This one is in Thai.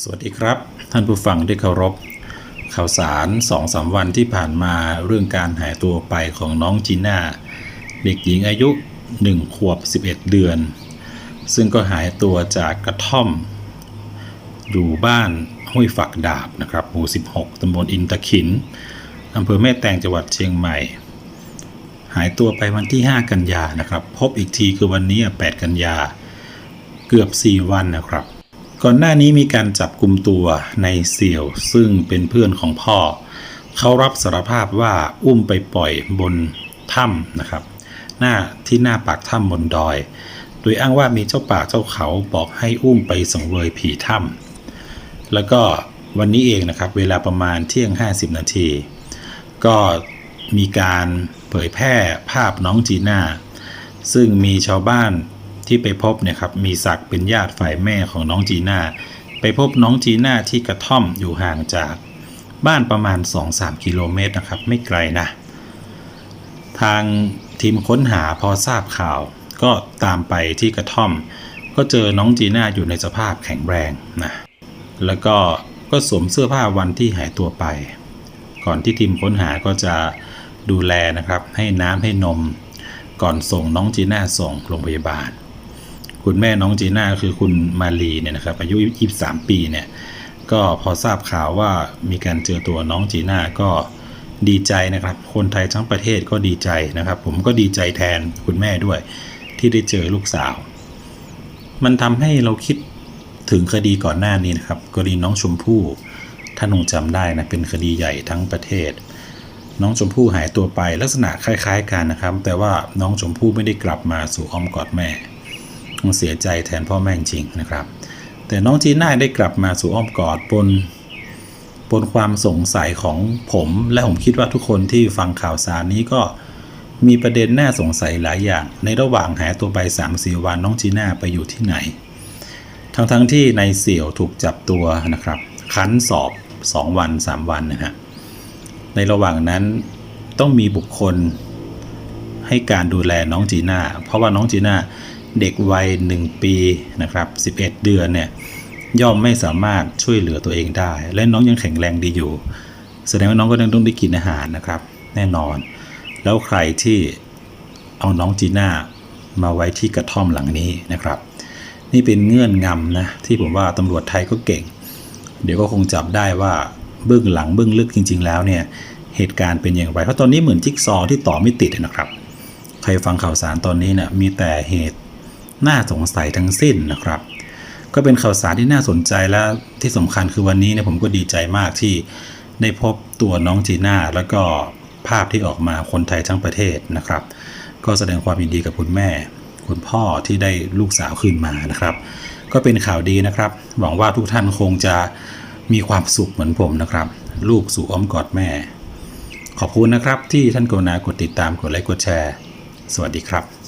สวัสดีครับ ท่านผู้ฟังที่เคารพ ข่าวสาร2องสาวันที่ผ่านมาเรื่องการหายตัวไปของน้องจีน่า เด็กหญิงอายุ 1 ขวบ 11 เดือน ซึ่งก็หายตัวจากกระท่อม อยู่บ้านห้วยฝักดาบนะครับหมู่ 16 ตำบลอินตะขินอำเภอแม่แตงจังหวัดเชียงใหม่ หายตัวไปวันที่ 5 กันยานะครับ พบอีกทีคือวันนี้ 8 กันยา เกือบ 4 วันนะครับ ก่อนหน้านี้มีการจับกลุ่มตัวในเสี่ยวซึ่งเป็นเพื่อนของพ่อ เขารับสารภาพว่าอุ้มไปปล่อยบนถ้ำนะครับ หน้าที่หน้าปากถ้ำบนดอย โดยอ้างว่ามีเจ้าป่าเจ้าเขาบอกให้อุ้มไปสังเวยผีถ้ำแล้วก็วันนี้เองนะครับ เวลาประมาณเที่ยง 50 นาที ก็มีการเผยแพร่ภาพน้องจีน่าซึ่งมีชาวบ้าน ที่ไปพบเนี่ยครับมีศักดิ์เป็นญาติฝ่ายแม่ของน้องจีน่าไปพบน้องจีน่าที่กระท่อมอยู่ห่างจากบ้านประมาณ 2-3 กิโลเมตรนะครับ ไม่ไกลนะ ทางทีมค้นหาพอทราบข่าว ก็ตามไปที่กระท่อม ก็เจอน้องจีน่าอยู่ในสภาพแข็งแรงนะแล้วก็ก็สวมเสื้อผ้าวันที่หายตัวไป ก่อนที่ทีมค้นหาก็จะดูแลนะครับ ให้น้ำให้นม ก่อนส่งน้องจีน่าส่งโรงพยาบาล คุณแม่น้องจีน่าคือคุณมาลีเนี่ยนะครับอายุ 23 ปีเนี่ยก็พอทราบข่าวว่ามีการเจอตัวน้องจีน่าก็ดีใจนะครับ คนไทยทั้งประเทศก็ดีใจนะครับ ผมก็ดีใจแทนคุณแม่ด้วย ที่ได้เจอลูกสาว มันทำให้เราคิดถึงคดีก่อนหน้านี้นะครับกรณีน้องชมพู่ท่านคงจำได้นะเป็นคดีใหญ่ทั้งประเทศ น้องชมพู่หายตัวไปลักษณะคล้าย ๆ กันนะครับ แต่ว่าน้องชมพู่ไม่ได้กลับมาสู่อ้อมกอดแม่ ต้องเสียใจแทนพ่อแม่จริงนะครับ แต่น้องจีน่าได้กลับมาสู่อ้อมกอดบนบนความสงสัยของผม และผมคิดว่าทุกคนที่ฟังข่าวสารนี้ก็มีประเด็นน่าสงสัยหลายอย่าง ในระหว่างหายตัวไป3 4วันน้องจีน่าไปอยู่ที่ไหน ทั้งทั้งๆที่ในเสี่ยวถูกจับตัวนะครับ คั้นสอบ 2 วัน 3 วันนะฮะในระหว่างนั้นต้องมีบุคคลให้การดูแลน้องจีน่าเพราะว่าน้องจีน่า เด็กวัย 1 ปีนะครับ11 เดือนเนี่ยย่อมไม่สามารถช่วยเหลือตัวเองได้ และน้องยังแข็งแรงดีอยู่ แสดงว่าน้องก็ยังต้องได้กินอาหารนะครับ แน่นอน แล้วใครที่เอาน้องจีน่ามาไว้ที่กระท่อมหลังนี้นะครับ นี่เป็นเงื่อนงำนะที่ผมว่าตำรวจไทยก็เก่ง เดี๋ยวก็คงจับได้ว่าเบื้องหลังเบื้องลึกจริง ๆ แล้วเนี่ยเหตุการณ์เป็นอย่างไรเพราะตอนนี้เหมือนจิ๊กซอว์ที่ต่อไม่ติดนะครับ ใครฟังข่าวสารตอนนี้เนี่ยมีแต่เหตุ น่าสงสัยทั้งสิ้นนะครับ ก็เป็นข่าวสารที่น่าสนใจและที่สำคัญคือวันนี้เนี่ยผมก็ดีใจมากที่ได้พบตัวน้องจีน่าแล้วก็ภาพที่ออกมาคนไทยทั้งประเทศนะครับ ก็แสดงความยินดีกับคุณแม่ คุณพ่อที่ได้ลูกสาวขึ้นมานะครับ ก็เป็นข่าวดีนะครับ หวังว่าทุกท่านคงจะมีความสุขเหมือนผมนะครับ ลูกสู่อ้อมกอดแม่ ขอบคุณนะครับที่ท่านกรุณากดติดตามกดไลค์กดแชร์ สวัสดีครับ